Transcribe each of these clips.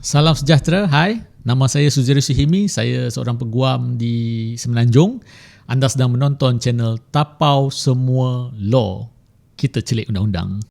Salam sejahtera, hai. Nama saya Suziri Suhimi, saya seorang peguam di Semenanjung. Anda sedang menonton channel Tapau Semua Law. Kita celik undang-undang.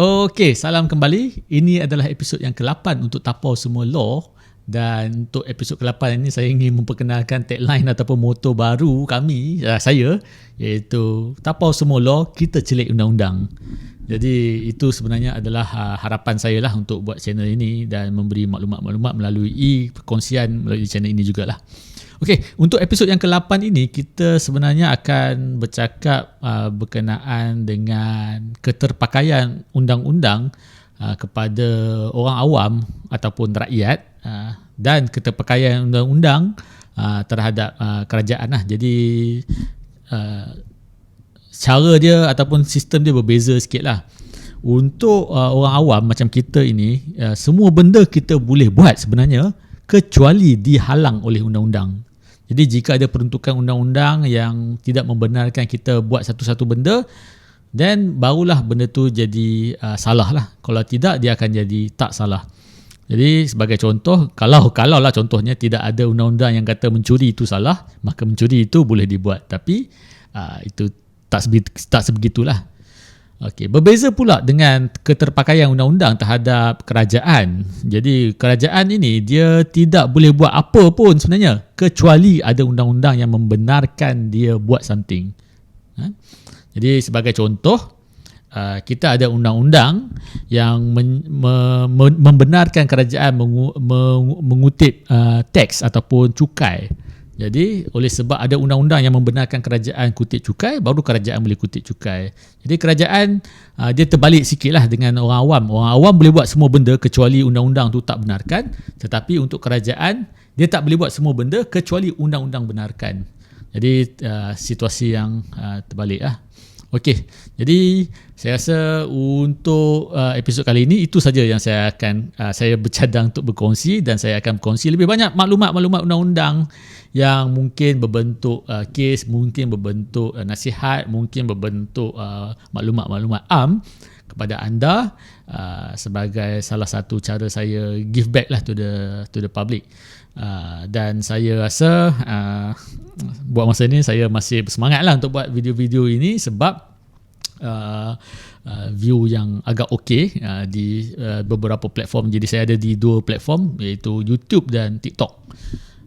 Okey, salam kembali. Ini adalah episod yang ke-8 untuk Tapau Semua Law dan untuk episod ke-8 ini saya ingin memperkenalkan tagline ataupun moto baru kami, uh, saya iaitu Tapau Semua Law, kita celik undang-undang. Jadi itu sebenarnya adalah uh, harapan saya lah untuk buat channel ini dan memberi maklumat-maklumat melalui perkongsian melalui channel ini jugalah. Okey, untuk episod yang ke-8 ini kita sebenarnya akan bercakap uh, berkenaan dengan keterpakaian undang-undang uh, kepada orang awam ataupun rakyat uh, dan keterpakaian undang-undang uh, terhadap uh, kerajaan lah. Jadi uh, cara dia ataupun sistem dia berbeza sikit lah. Untuk uh, orang awam macam kita ini, uh, semua benda kita boleh buat sebenarnya kecuali dihalang oleh undang-undang. Jadi jika ada peruntukan undang-undang yang tidak membenarkan kita buat satu-satu benda, then barulah benda tu jadi uh, salah lah. Kalau tidak, dia akan jadi tak salah. Jadi sebagai contoh, kalau kalau lah contohnya tidak ada undang-undang yang kata mencuri itu salah, maka mencuri itu boleh dibuat. Tapi uh, itu tak, tak sebegitulah. Okey, berbeza pula dengan keterpakaian undang-undang terhadap kerajaan. Jadi kerajaan ini dia tidak boleh buat apa pun sebenarnya kecuali ada undang-undang yang membenarkan dia buat something. Ha? Jadi sebagai contoh, uh, kita ada undang-undang yang men, me, me, membenarkan kerajaan mengu, mengutip uh, teks ataupun cukai. Jadi oleh sebab ada undang-undang yang membenarkan kerajaan kutip cukai, baru kerajaan boleh kutip cukai. Jadi kerajaan uh, dia terbalik sikit lah dengan orang awam. Orang awam boleh buat semua benda kecuali undang-undang tu tak benarkan. Tetapi untuk kerajaan, dia tak boleh buat semua benda kecuali undang-undang benarkan. Jadi uh, situasi yang uh, terbalik lah. Okey, jadi saya rasa untuk uh, episod kali ini itu saja yang saya akan uh, saya bercadang untuk berkongsi dan saya akan berkongsi lebih banyak maklumat-maklumat undang-undang yang mungkin berbentuk uh, kes, mungkin berbentuk uh, nasihat, mungkin berbentuk uh, maklumat-maklumat am kepada anda uh, sebagai salah satu cara saya give back lah to the to the public. Uh, dan saya rasa uh, buat masa ini saya masih bersemangat lah untuk buat video-video ini sebab uh, uh, view yang agak okey uh, di uh, beberapa platform jadi saya ada di dua platform iaitu YouTube dan TikTok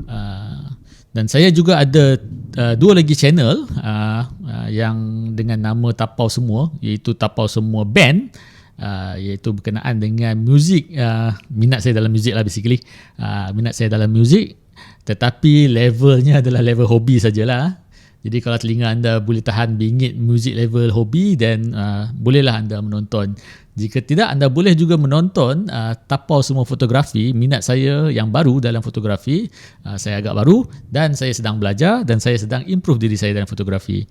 uh, dan saya juga ada uh, dua lagi channel uh, uh, yang dengan nama Tapau Semua iaitu Tapau Semua Band uh, iaitu berkenaan dengan muzik uh, minat saya dalam muzik lah basically. Uh, minat saya dalam muzik tetapi levelnya adalah level hobi sajalah jadi kalau telinga anda boleh tahan bingit muzik level hobi dan uh, bolehlah anda menonton. Jika tidak anda boleh juga menonton uh, tapau semua fotografi minat saya yang baru dalam fotografi uh, saya agak baru dan saya sedang belajar dan saya sedang improve diri saya dalam fotografi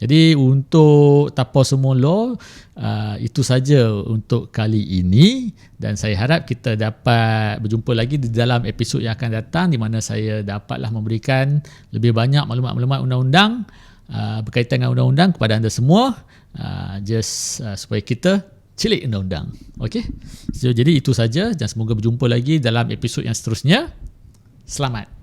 jadi untuk tapau semua law uh, itu saja untuk kali ini dan saya harap kita dapat berjumpa lagi di dalam episod yang akan datang di mana saya dapatlah memberikan lebih banyak maklumat-maklumat undang-undang uh, berkaitan dengan undang-undang kepada anda semua uh, just uh, supaya kita cilik undang-undang. Okey. So, jadi itu saja dan semoga berjumpa lagi dalam episod yang seterusnya. Selamat.